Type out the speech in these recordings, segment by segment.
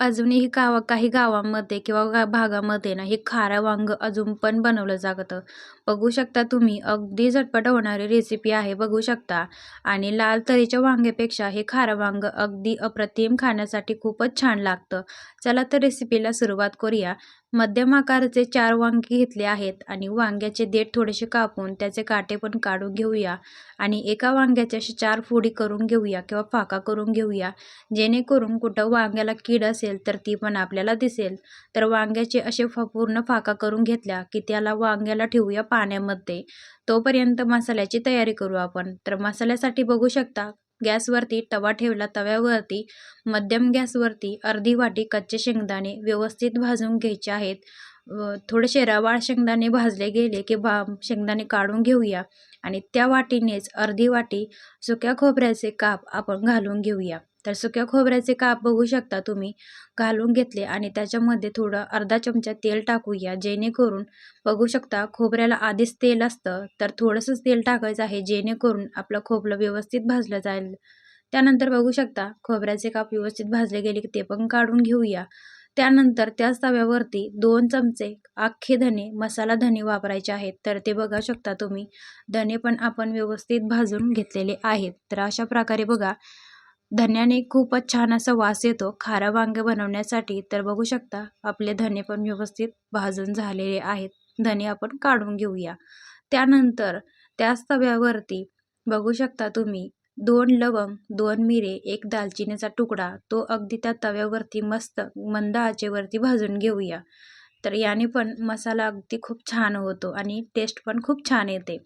अजूनही गावा काही गावांमध्ये किंवा गा भागामध्ये ना हे खारं वांगं अजून पण बनवलं जातं. बघू शकता तुम्ही अगदी झटपट होणारी रेसिपी आहे बघू शकता. आणि लाल तरीच्या वांग्यापेक्षा हे खारं वांगं अगदी अप्रतिम खाण्यासाठी खूपच छान लागतं. चला तर रेसिपीला सुरुवात करूया. मध्यम आकाराचे चार वांगी घेतले आहेत आणि वांग्याचे देठ थोडेसे कापून त्याचे काटे पण काढून घेऊया आणि एका वांग्याचे असे चार फोडी करून घेऊया किंवा फाका करून घेऊया. जेणेकरून कुठं वांग्याला कीड असेल तर ती पण आपल्याला दिसेल. तर वांग्याचे असे फ पूर्ण फाका करून घेतल्या की त्याला वांग्याला ठेवूया पाण्यामध्ये. तोपर्यंत मसाल्याची तयारी करू आपण. तर मसाल्यासाठी बघू शकता गॅसवरती तवा ठेवला तव्यावरती मध्यम गॅसवरती अर्धी वाटी कच्चे शेंगदाणे व्यवस्थित भाजून घ्यायचे आहेत. थोडेसे रवाळ शेंगदाणे भाजले गेले की भा शेंगदाणे काढून घेऊया आणि त्या वाटीनेच अर्धी वाटी सुक्या खोबऱ्याचे काप आपण घालून घेऊया. तर सुक्या खोबऱ्याचे काप बघू शकता तुम्ही. घालून घेतले आणि त्याच्यामध्ये थोडं अर्धा चमचा तेल टाकूया. जेणेकरून बघू शकता खोबऱ्याला आधीच तेल असतं. तर थोडंसंच तेल टाकायचं आहे जेणेकरून आपलं खोबरं व्यवस्थित भाजलं जाईल. त्यानंतर बघू शकता खोबऱ्याचे काप व्यवस्थित भाजले गेले की ते पण काढून घेऊया. त्यानंतर त्याच तव्यावरती दोन चमचे अख्खे धने मसाला धने वापरायचे आहेत. तर ते बघा शकता तुम्ही. धने पण आपण व्यवस्थित भाजून घेतलेले आहेत. तर अशा प्रकारे बघा धन्याने खूपच छान असा वास येतो खारा वांगे बनवण्यासाठी. तर बघू शकता आपले धने पण व्यवस्थित भाजून झालेले आहेत. धने आपण काढून घेऊया. त्यानंतर त्याच तव्यावरती बघू शकता तुम्ही दोन लवंग दोन मिरे एक दालचिनीचा तुकडा तो अगदी त्या तव्यावरती मस्त मंद आचेवरती भाजून घेऊया. तर याने पण मसाला अगदी खूप छान होतो आणि टेस्ट पण खूप छान येते.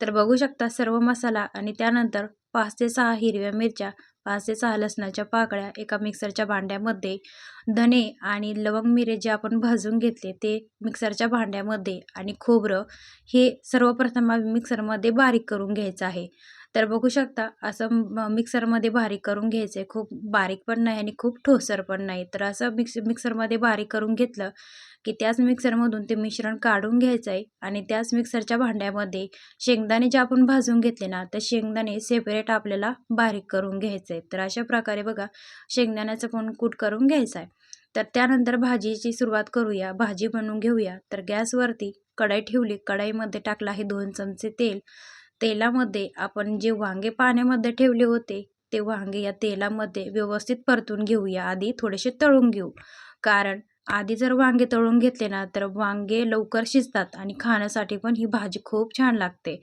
तर बघू शकता सर्व मसाला आणि त्यानंतर पाच ते सहा हिरव्या मिरच्या पाच ते सहा लसणाच्या पाकळ्या एका मिक्सरच्या भांड्यामध्ये धने आणि लवंग मिरे जे आपण भाजून घेतले ते मिक्सरच्या भांड्यामध्ये आणि खोबरं हे सर्वप्रथम मिक्सरमध्ये बारीक करून घ्यायचं आहे. तर बघू शकता असं मिक्सरमध्ये बारीक करून घ्यायचं. आहे खूप बारीक पण नाही आणि खूप ठोसर पण नाही. तर असं मिक्स मिक्सरमध्ये बारीक करून घेतलं की त्याच मिक्सरमधून ते मिश्रण काढून घ्यायचं आहे आणि त्याच मिक्सरच्या भांड्यामध्ये शेंगदाणे जे आपण भाजून घेतले ना तर शेंगदाणे सेपरेट आपल्याला बारीक करून घ्यायचं आहे तर अशा प्रकारे बघा शेंगदाण्याचं पण कूट करून घ्यायचं आहे तर त्यानंतर भाजीची सुरुवात करूया. भाजी बनवून घेऊया. तर गॅसवरती कढाई ठेवली. कढाईमध्ये टाकलं आहे दोन चमचे तेल. तेलामध्ये आपण जे वांगे पाण्यामध्ये ठेवले होते ते वांगे या तेलामध्ये व्यवस्थित परतून घेऊया. आधी थोडेसे तळून घेऊ. कारण आधी जर वांगे तळून घेतले ना तर वांगे लवकर शिजतात आणि खाण्यासाठी पण ही भाजी खूप छान लागते.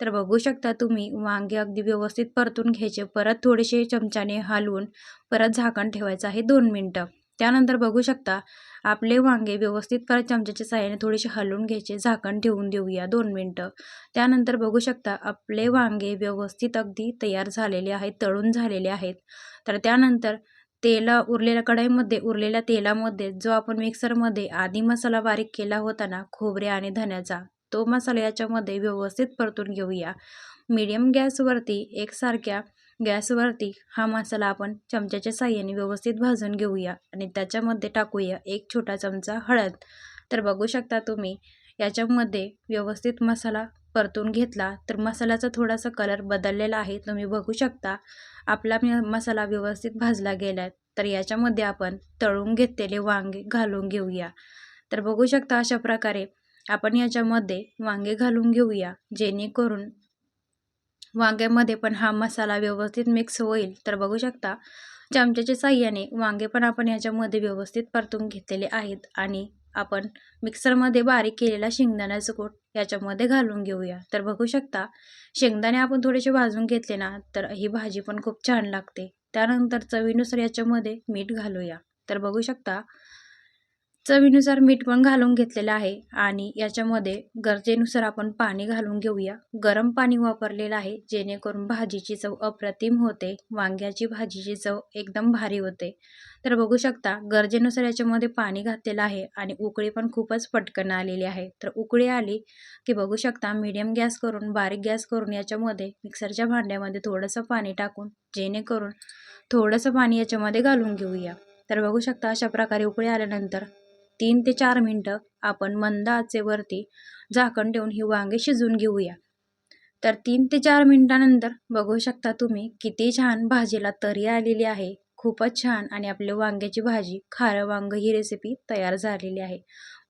तर बघू शकता तुम्ही वांगे अगदी व्यवस्थित परतून घ्यायचे. परत थोडेसे चमच्याने हलवून परत झाकण ठेवायचं आहे दोन मिनटं. त्यानंतर बघू शकता आपले वांगे व्यवस्थित परत चमच्याच्या साह्याने थोडेसे हलवून घ्यायचे झाकण ठेवून देऊया दोन मिनटं. त्यानंतर बघू शकता आपले वांगे व्यवस्थित अगदी तयार झालेले आहेत तळून झालेले आहेत. तर त्यानंतर तेला उरलेल्या कढाईमध्ये उरलेल्या तेलामध्ये जो आपण मिक्सरमध्ये आधी मसाला बारीक केला होता ना खोबरे आणि धन्याचा तो मसाला याच्यामध्ये व्यवस्थित परतून घेऊया. मीडियम गॅसवरती एकसारख्या गॅसवरती हा मसाला आपण चमच्याच्या साह्याने व्यवस्थित भाजून घेऊया आणि त्याच्यामध्ये टाकूया एक छोटा चमचा हळद. तर बघू शकता तुम्ही याच्यामध्ये व्यवस्थित मसाला परतून घेतला तर मसाल्याचा थोडासा कलर बदललेला आहे. तुम्ही बघू शकता आपला मसाला व्यवस्थित भाजला गेला आहे तर याच्यामध्ये आपण तळून घेतलेले वांगे घालून घेऊया. तर बघू शकता अशा प्रकारे आपण याच्यामध्ये वांगे घालून घेऊया जेणेकरून वांग्यामध्ये पण हा मसाला व्यवस्थित मिक्स होईल. तर बघू शकता चमच्याच्या साह्याने वांगे पण आपण याच्यामध्ये व्यवस्थित परतून घेतलेले आहेत आणि आपण मिक्सरमध्ये बारीक केलेला शेंगदाण्याचं कूट याच्यामध्ये घालून घेऊया. तर बघू शकता शेंगदाणे आपण थोडेसे भाजून घेतले ना तर ही भाजी पण खूप छान लागते. त्यानंतर चवीनुसार याच्यामध्ये मीठ घालूया. तर बघू शकता चवीनुसार मीठ पण घालून घेतलेलं आहे आणि याच्यामध्ये गरजेनुसार आपण पाणी घालून घेऊया. गरम पाणी वापरलेलं आहे जेणेकरून भाजीची चव अप्रतिम होते वांग्याची भाजीची चव एकदम भारी होते. तर बघू शकता गरजेनुसार याच्यामध्ये पाणी घातलेलं आहे आणि उकळी पण खूपच पटकन आलेली आहे. तर उकळी आली की बघू शकता मीडियम गॅस करून बारीक गॅस करून याच्यामध्ये मिक्सरच्या भांड्यामध्ये थोडंसं पाणी टाकून जेणेकरून थोडंसं पाणी याच्यामध्ये घालून घेऊया. तर बघू शकता अशा प्रकारे उकळी आल्यानंतर तीन ते चार मिनटं आपण मंद आचेवरती झाकण ठेवून ही वांगे शिजवून घेऊया. तर तीन ते चार मिनटानंतर बघू शकता तुम्ही किती छान भाजीला तरी आलेली आहे. खूपच छान आणि आपली वांग्याची भाजी खारं वांग ही रेसिपी तयार झालेली आहे.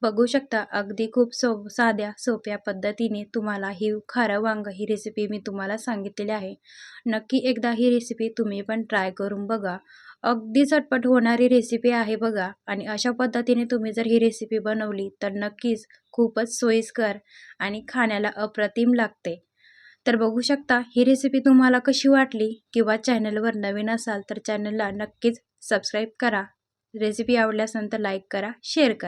बघू शकता अगदी खूप सो साध्या सोप्या पद्धतीने तुम्हाला ही खारं वांग ही रेसिपी मी तुम्हाला सांगितलेली आहे. नक्की एकदा ही रेसिपी तुम्ही पण ट्राय करून बघा. अगदी झटपट होणारी रेसिपी आहे बघा. आणि अशा पद्धतीने तुम्ही जर ही रेसिपी बनवली तर नक्कीच खूपच सोयीस्कर आणि खाण्याला अप्रतिम लागते. तर बघू शकता ही रेसिपी तुम्हाला कशी वाटली? किंवा चॅनलवर नवीन असाल तर चॅनलला नक्कीच सबस्क्राईब करा. रेसिपी आवडल्यास नंतर लाईक करा शेअर करा.